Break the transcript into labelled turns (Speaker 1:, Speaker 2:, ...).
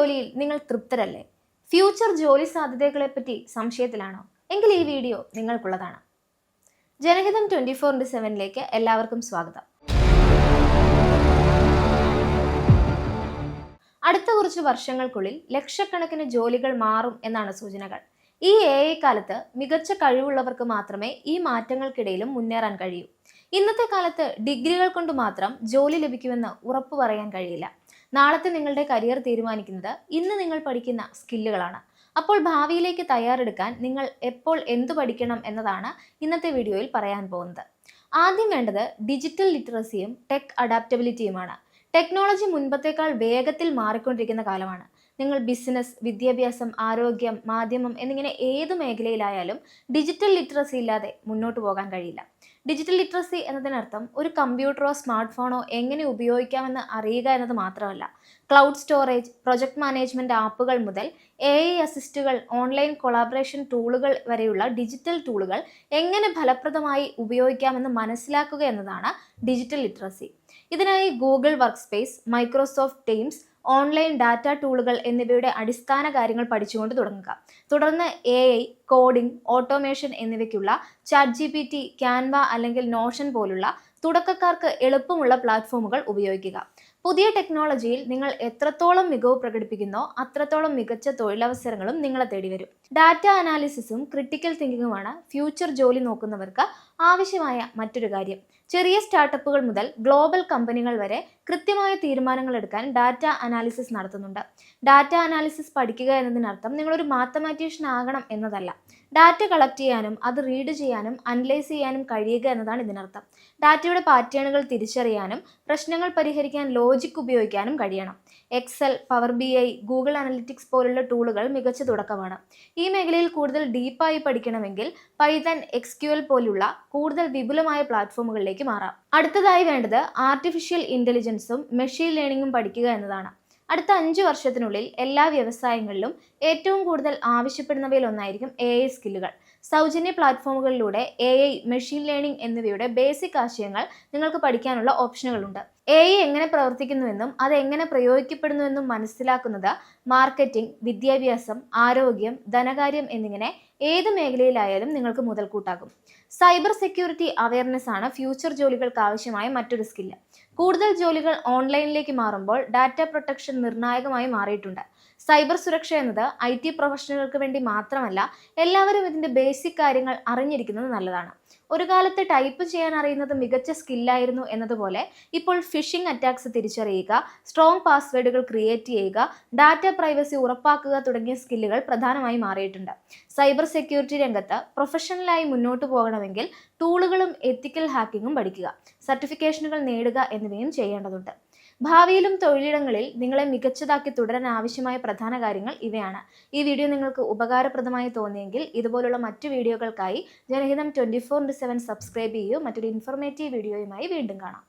Speaker 1: ജോലിയിൽ നിങ്ങൾ തൃപ്തരല്ലേ? ഫ്യൂച്ചർ ജോലി സാധ്യതകളെ പറ്റി സംശയത്തിലാണോ? എങ്കിൽ ഈ വീഡിയോ നിങ്ങൾക്കുള്ളതാണ് ജനഹിതം ട്വന്റി ഫോർ ഇന്റു സെവനിലേക്ക് എല്ലാവർക്കും സ്വാഗതം. അടുത്ത കുറച്ച് വർഷങ്ങൾക്കുള്ളിൽ ലക്ഷക്കണക്കിന് ജോലികൾ മാറും എന്നാണ് സൂചനകൾ. ഈ എ ഐ കാലത്ത് മികച്ച കഴിവുള്ളവർക്ക് മാത്രമേ ഈ മാറ്റങ്ങൾക്കിടയിലും മുന്നേറാൻ കഴിയൂ. ഇന്നത്തെ കാലത്ത് ഡിഗ്രികൾ കൊണ്ട് മാത്രം ജോലി ലഭിക്കുമെന്ന് ഉറപ്പു പറയാൻ കഴിയില്ല. നാളത്തെ നിങ്ങളുടെ കരിയർ തീരുമാനിക്കുന്നത് ഇന്ന് നിങ്ങൾ പഠിക്കുന്ന സ്കില്ലുകളാണ്. അപ്പോൾ ഭാവിയിലേക്ക് തയ്യാറെടുക്കാൻ നിങ്ങൾ എപ്പോൾ എന്തു പഠിക്കണം എന്നതാണ് ഇന്നത്തെ വീഡിയോയിൽ പറയാൻ പോകുന്നത്. ആദ്യം വേണ്ടത് ഡിജിറ്റൽ ലിറ്ററസിയും ടെക് അഡാപ്റ്റബിലിറ്റിയുമാണ് ടെക്നോളജി മുൻപത്തേക്കാൾ വേഗത്തിൽ മാറിക്കൊണ്ടിരിക്കുന്ന കാലമാണ്. നിങ്ങൾ ബിസിനസ് വിദ്യാഭ്യാസം ആരോഗ്യം മാധ്യമം എന്നിങ്ങനെ ഏത് മേഖലയിലായാലും ഡിജിറ്റൽ ലിറ്ററസി ഇല്ലാതെ മുന്നോട്ട് പോകാൻ കഴിയില്ല. ഡിജിറ്റൽ ലിറ്ററസി എന്നതിനർത്ഥം ഒരു കമ്പ്യൂട്ടറോ സ്മാർട്ട് ഫോണോ എങ്ങനെ ഉപയോഗിക്കാമെന്ന് അറിയുക എന്നത് മാത്രമല്ല. ക്ലൗഡ് സ്റ്റോറേജ് പ്രൊജക്ട് മാനേജ്മെന്റ് ആപ്പുകൾ മുതൽ എ ഐ അസിസ്റ്റുകൾ ഓൺലൈൻ കൊളാബറേഷൻ ടൂളുകൾ വരെയുള്ള ഡിജിറ്റൽ ടൂളുകൾ എങ്ങനെ ഫലപ്രദമായി ഉപയോഗിക്കാമെന്ന് മനസ്സിലാക്കുക എന്നതാണ് ഡിജിറ്റൽ ലിറ്ററസി ഇതിനായി Google Workspace Microsoft Teams online data ടൂളുകൾ എന്നിവയുടെ അടിസ്ഥാന കാര്യങ്ങൾ പഠിച്ചുകൊണ്ട് തുടങ്ങുക. തുടർന്ന് എ ഐ കോഡിംഗ് ഓട്ടോമേഷൻ എന്നിവയ്ക്കുള്ള chat G P T Canva അല്ലെങ്കിൽ നോഷൻ പോലുള്ള തുടക്കക്കാർക്ക് എളുപ്പമുള്ള പ്ലാറ്റ്ഫോമുകൾ ഉപയോഗിക്കുക. പുതിയ ടെക്നോളജിയിൽ നിങ്ങൾ എത്രത്തോളം മികവ് പ്രകടിപ്പിക്കുന്നോ അത്രത്തോളം മികച്ച തൊഴിലവസരങ്ങളും നിങ്ങളെ തേടി വരും ഡാറ്റ അനാലിസിസും ക്രിട്ടിക്കൽ തിങ്കിങ്ങുമാണ് ഫ്യൂച്ചർ ജോലി നോക്കുന്നവർക്ക് ആവശ്യമായ മറ്റൊരു കാര്യം. ചെറിയ സ്റ്റാർട്ടപ്പുകൾ മുതൽ ഗ്ലോബൽ കമ്പനികൾ വരെ കൃത്യമായ തീരുമാനങ്ങൾ എടുക്കാൻ ഡാറ്റ അനാലിസിസ് നടത്തുന്നുണ്ട്. ഡാറ്റ അനാലിസിസ് പഠിക്കുക എന്നതിനർത്ഥം നിങ്ങളൊരു മാത്തമാറ്റീഷ്യൻ ആകണം എന്നതല്ല. ഡാറ്റ കളക്ട് ചെയ്യാനും അത് റീഡ് ചെയ്യാനും അനലൈസ് ചെയ്യാനും കഴിയുക എന്നതാണ് ഇതിനർത്ഥം. ഡാറ്റയുടെ പാറ്റേണുകൾ തിരിച്ചറിയാനും പ്രശ്നങ്ങൾ പരിഹരിക്കാൻ ലോജിക് ഉപയോഗിക്കാനും കഴിയണം. Excel Power B I Google Analytics പോലുള്ള ടൂളുകൾ മികച്ച തുടക്കമാണ്. ഈ മേഖലയിൽ കൂടുതൽ ഡീപ്പായി പഠിക്കണമെങ്കിൽ പൈതൻ എക്സ്ക്യൂഎൽ പോലുള്ള കൂടുതൽ വിപുലമായ പ്ലാറ്റ്ഫോമുകളിലേക്ക് മാറാം. അടുത്തതായി വേണ്ടത് ആർട്ടിഫിഷ്യൽ ഇന്റലിജൻസും മെഷീൻ ലേണിംഗും പഠിക്കുക എന്നതാണ്. അടുത്ത അഞ്ച് വർഷത്തിനുള്ളിൽ എല്ലാ വ്യവസായങ്ങളിലും ഏറ്റവും കൂടുതൽ ആവശ്യപ്പെടുന്നവയിൽ ഒന്നായിരിക്കും എ ഐ സ്കില്ലുകൾ സൗജന്യ പ്ലാറ്റ്ഫോമുകളിലൂടെ എ ഐ മെഷീൻ ലേണിംഗ് എന്നിവയുടെ ബേസിക് ആശയങ്ങൾ നിങ്ങൾക്ക് പഠിക്കാനുള്ള ഓപ്ഷനുകളുണ്ട് എ ഐ എങ്ങനെ പ്രവർത്തിക്കുന്നുവെന്നും അത് എങ്ങനെ പ്രയോഗിക്കപ്പെടുന്നുവെന്നും മനസ്സിലാക്കുന്നത് മാർക്കറ്റിംഗ് വിദ്യാഭ്യാസം ആരോഗ്യം ധനകാര്യം എന്നിങ്ങനെ ഏത് മേഖലയിലായാലും നിങ്ങൾക്ക് മുതൽക്കൂട്ടാകും. സൈബർ സെക്യൂരിറ്റി അവയർനെസ് ആണ് ഫ്യൂച്ചർ ജോലികൾക്ക് ആവശ്യമായ മറ്റൊരു സ്കില്ല് കൂടുതൽ ജോലികൾ ഓൺലൈനിലേക്ക് മാറുമ്പോൾ ഡാറ്റ പ്രൊട്ടക്ഷൻ നിർണായകമായി മാറിയിട്ടുണ്ട്. സൈബർ സുരക്ഷ എന്നത് ഐ ടി പ്രൊഫഷണലുകൾക്ക് വേണ്ടി മാത്രമല്ല എല്ലാവരും ഇതിന്റെ ബേസിക് കാര്യങ്ങൾ അറിഞ്ഞിരിക്കുന്നത് നല്ലതാണ്. ഒരു കാലത്ത് ടൈപ്പ് ചെയ്യാൻ അറിയുന്നത് മികച്ച സ്കില്ലായിരുന്നു എന്നതുപോലെ ഇപ്പോൾ ഫിഷിംഗ് അറ്റാക്സ് തിരിച്ചറിയുക സ്ട്രോങ് പാസ്വേഡുകൾ ക്രിയേറ്റ് ചെയ്യുക ഡാറ്റ പ്രൈവസി ഉറപ്പാക്കുക തുടങ്ങിയ സ്കില്ലുകൾ പ്രധാനമായി മാറിയിട്ടുണ്ട്. സൈബർ സെക്യൂരിറ്റി രംഗത്ത് പ്രൊഫഷണലായി മുന്നോട്ട് പോകണമെങ്കിൽ ടൂളുകളും എത്തിക്കൽ ഹാക്കിങ്ങും പഠിക്കുക സർട്ടിഫിക്കേഷനുകൾ നേടുക എന്നിവയും ചെയ്യേണ്ടതുണ്ട്. ഭാവിയിലും തൊഴിലിടങ്ങളിൽ നിങ്ങളെ മികച്ചതാക്കി തുടരാൻ ആവശ്യമായ പ്രധാന കാര്യങ്ങൾ ഇവയാണ്. ഈ വീഡിയോ നിങ്ങൾക്ക് ഉപകാരപ്രദമായി തോന്നിയെങ്കിൽ ഇതുപോലുള്ള മറ്റു വീഡിയോകൾക്കായി Janahitham twenty four into seven subscribe ചെയ്യൂ. മറ്റൊരു ഇൻഫോർമേറ്റീവ് വീഡിയോയുമായി വീണ്ടും കാണാം.